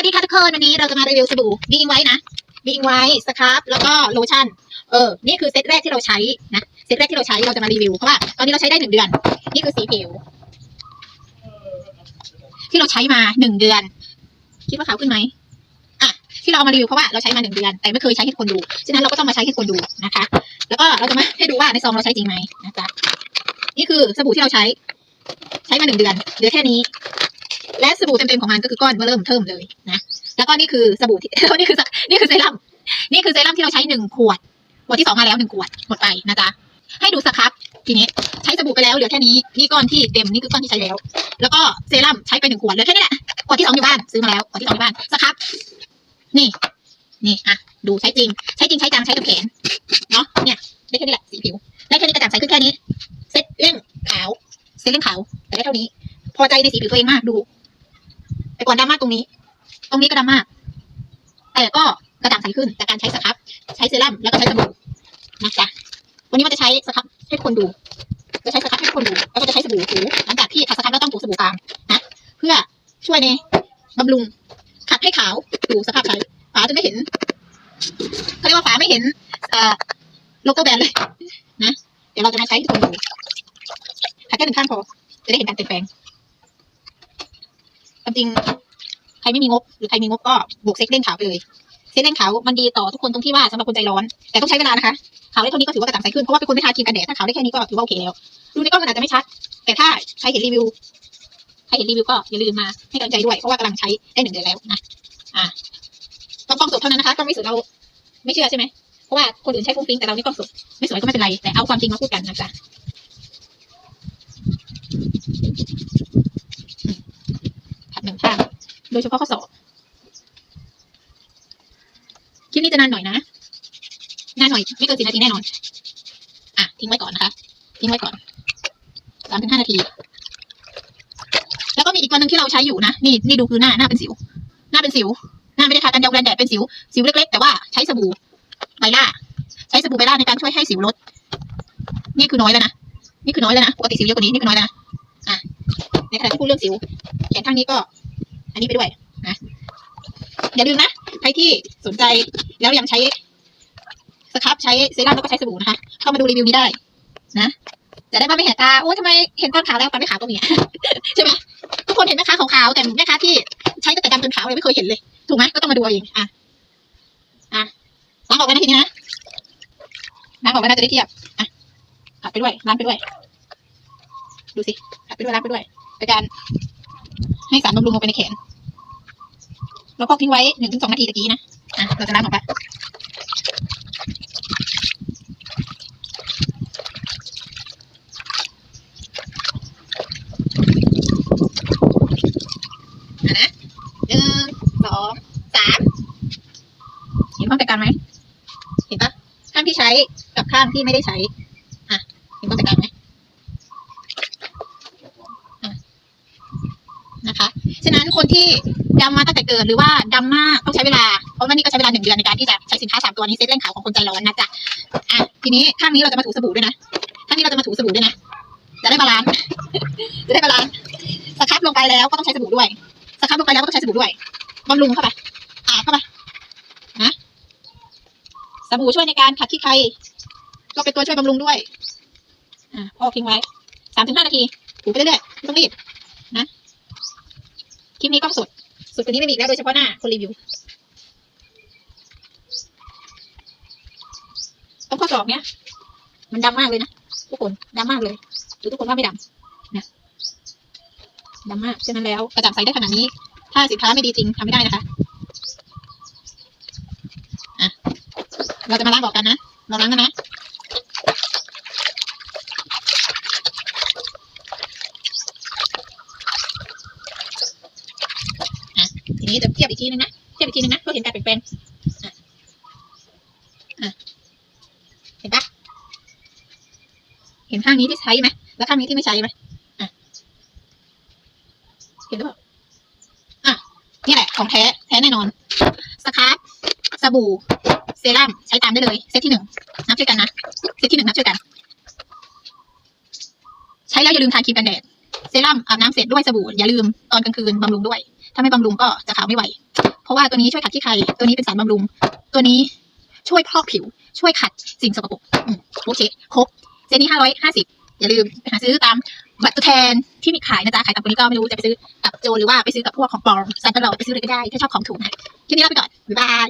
วัสดีค่ะทุกคน วันนี้เราจะมารีวิวสบู่บีอิงไว้นะบีอิงไว้สครับแล้วก็โลชั่น เออ นี่คือเซตแรกที่เราใช้นะ เซตแรกที่เราใช้เราจะมารีวิว เพราะว่าตอนนี้เราใช้ได้หนึ่งเดือน นี่คือสีผิว ที่เราใช้มาหนึ่งเดือน คิดว่าขาวขึ้นไหมอะ ที่เราเอามารีวิวเพราะว่าเราใช้มาหนึ่งเดือน แต่ไม่เคยใช้ให้คนดู ฉะนั้นเราก็ต้องมาใช้ให้คนดูนะคะ แล้วก็เราจะมาให้ดูว่าในซองเราใช้จริงไหมนะจ๊ะ นี่คือสบู่ที่เราใช้ ใช้มาหนึ่งเดือนเหลือแค่นี้ และสบู่เต็มๆของมันก็คือก้อนเบอร์เริ่มเทิมเลยนะแล้วก็นี่คือสบู่ที่นี่คือนี่คือเซรั่มนี่คือเซรั่มที่เราใช้หนึ่งขวดขวดที่สองมาแล้วหนึ่งขวดหมดไปนะจ๊ะให้ดูสครับทีนี้ใช้สบู่ไปแล้วเหลือแค่นี้นี่ก้อนที่เต็มนี่คือก้อนที่ใช้แล้ว แล้วก็เซรั่มใช้ไปหนึ่งขวดเหลือแค่นี้แหละขวดที่สองอยู่บ้านซื้อมาแล้วขวดที่สองอยู่บ้านสครับนี่ นี่อะดูใช้จริง ใช้จริงใช้จังใช้กับแขนเนาะเนี่ยได้แค่นี้แหละสีผิวได้แค่นี้กระจ่างใสขึ้นแค่นี้เซ็ตเร่งขาวเซ็ตเร่งขาวแต่ได้เท่านี้ พอใจในสีผิวตัวเองมากดู แต่ก่อนดำมากตรงนี้ ตรงนี้ก็ดำมากแต่ก็กระจ่างใสขึ้นจากการใช้สครับ ใช้เซรั่มแล้วก็ใช้สบู่นะจ๊ะวันนี้มันจะใช้สครับให้ทุกคนดู จะใช้สครับให้ทุกคนดู แล้วก็จะใช้สบู่ถูหลังจากที่ทาสครับแล้วต้องถูสบู่ตามนะเพื่อช่วยในบำรุงขัดให้ขาวดูสภาพใช้ฝาจะไม่เห็นเขาเรียกว่าฝาไม่เห็นเอ่อโลโก้แบรนด์เลยนะเดี๋ยวเราจะมาใช้ให้ทุกคนดูขัดแค่หนึ่งข้างพอจะได้เห็นการเปลี่ยนแปลง ความจริงใครไม่มีงบ หรือใครมีงบก็บวกเซ็กเล่นขาวไปเลย เซ็กเล่นขาวมันดีต่อทุกคนตรงที่ว่าสำหรับคนใจร้อน แต่ต้องใช้เวลานะคะ ขาวได้เท่านี้ก็ถือว่ากระจ่างใสขึ้น เพราะว่าเป็นคนไม่ทาครีมกันแดด ถ้าขาวได้แค่นี้ก็ถือว่าโอเคแล้ว ดูในกล้องมันอาจจะไม่ชัด แต่ถ้าใครเห็นรีวิว ใครเห็นรีวิวก็อย่าลืมมาให้กำลังใจด้วย เพราะว่ากำลังใช้ได้หนึ่งเดือนแล้วนะ อ่าต้องกล้องสดเท่านั้นนะคะ กล้องไม่สดเราไม่เชื่อใช่ไหมเพราะว่าคนอื่นใช้ฟุ้งฟิ้งแต่เรานี่กล้องสดไม่สวยก็ไม่เป็นไร แต่เอาความจริงมาพูดกันนะจ๊ะ ขัดหนึ่งข้าง โดยเฉพาะข้อศอกคลิปนี้จะนานหน่อยนะ นานหน่อยไม่เกินสิบนาทีแน่นอน อะ ทิ้งไว้ก่อนนะคะ ทิ้งไว้ก่อนสามถึงห้านาที แล้วก็มีอีกวันหนึ่งที่เราใช้อยู่นะ นี่นี่ดูคือหน้าหน้าเป็นสิว หน้าเป็นสิว หน้าไม่ได้ทากันยาวแรงแดดเป็นสิว สิวเล็กๆ แต่ว่าใช้สบู่ไบล่า ใช้สบู่ไบล่าในการช่วยให้สิวลด นี่คือน้อยแล้วนะ นี่คือน้อยแล้วนะ ปกติสิวเยอะกว่านี้ นี่คือน้อยแล้วนะ อะ ในขณะที่พูดเรื่องสิว แขนข้างนี้ก็ อันนี้ไปด้วยนะอย่าลืมนะใครที่สนใจแล้วยังใช้สครับใช้เซรั่มแล้วก็ใช้สบู่นะคะ เข้ามาดูรีวิวนี้ได้ นะจะได้ว่าไม่เห็นตาโอ้ยทำไมเห็นตอนขาวแล้วตอนไม่ขาวก็มีอะใช่ไหมทุกคนเห็นแม่ค้าขาวๆแต่แม่ค้าที่ใช้ตั้งแต่ดำจนขาวเลยไม่เคยเห็นเลย ถูกไหมก็ต้องมาดูเอาเองอะอะล้างออกไปนะทีนี้นะล้างออกไปนะจะได้เทียบอะขัดไปด้วยล้างไปด้วย ดูสิขัดไปด้วยล้างไปด้วยเป็นการ ให้สารบำรุงลงไปในแขน แล้วก็ทิ้งไว้หนึ่งถึงสองนาทีตะกี้นะอะเราจะล้างออกไปนะหนึ่งสองสามเห็นความแตกต่างไหมเห็นปะข้างที่ใช้กับข้างที่ไม่ได้ใช้ อะ เห็นความแตกต่างไหมอะ นะคะ ฉะนั้นคนที่ดำมาตั้งแต่เกิดหรือว่าดำมากต้องใช้เวลา เพราะว่านี่ก็ใช้เวลาหนึ่งเดือนในการที่จะใช้สินค้าสามตัวนี้เซ็ตเร่งขาวของคนใจร้อนนะจ๊ะอะทีนี้ข้างนี้เราจะมาถูสบู่ด้วยนะข้างนี้เราจะมาถูสบู่ด้วยนะ จะได้บาลานซ์ จะได้บาลานซ์ สครับลงไปแล้วก็ต้องใช้สบู่ด้วย สครับลงไปแล้วก็ต้องใช้สบู่ด้วยบำรุงเข้าไป อาบเข้าไป นะ สบู่ช่วยในการขัดขี้ใคร ก็เป็นตัวช่วยบำรุงด้วย อะพอทิ้งไว้สามถึงห้านาทีถูไปเรื่อยๆไม่ต้องรีบ คลิปนี้กล้องสดสุดกว่านี้ไม่มีแล้วโดยเฉพาะหน้าคนรีวิวต้องข้อศอกเนี้ย มันดำมากเลยนะทุกคนดำมากเลยหรือทุกคนว่าไม่ดำนะดำมากฉะนั้นแล้วกระจ่างใสได้ขนาดนี้ ถ้าสินค้าไม่ดีจริงทำไม่ได้นะคะอะเราจะมาล้างออกกันนะเราล้างกันนะ ที นี้จะเทียบอีกทีนึงนะ เทียบอีกทีนึงนะเพื่อเห็นการเปลี่ยนแปลงเห็นปะเห็นข้างนี้ที่ใช้ไหมแล้วข้างนี้ที่ไม่ใช้ไหมเห็นหรือเปล่าอะ นี่แหละ ของแท้ แท้แน่นอน สครับ สบู่ เซรั่ม ใช้ตามได้เลย เซตที่หนึ่ง นับช่วยกันนะ เซตที่หนึ่งนับช่วยกัน ใช้แล้วอย่าลืมทาครีมกันแดด เซรั่มอาบน้ำเสร็จด้วยสบู่อย่าลืมตอนกลางคืนบำรุงด้วย ถ้าไม่บำรุงก็จะขาวไม่ไหว เพราะว่าตัวนี้ช่วยขัดขี้ใคร ตัวนี้เป็นสารบำรุง ตัวนี้ช่วยพอกผิว ช่วยขัดสิ่งสกปรกโอเคครบเซตนี้ห้าร้อยห้าสิบอย่าลืมไปหาซื้อตามบัตรตัวแทนที่มีขายนะจ๊ะขายตามคนนี้ก็ไม่รู้จะไปซื้อกับโจหรือว่าไปซื้อกับพวกของปลอมสั่งกันเราไปซื้อเลยก็ได้ถ้าชอบของถูกนะคลิปนี้ลาไปก่อนบ๊ายบาย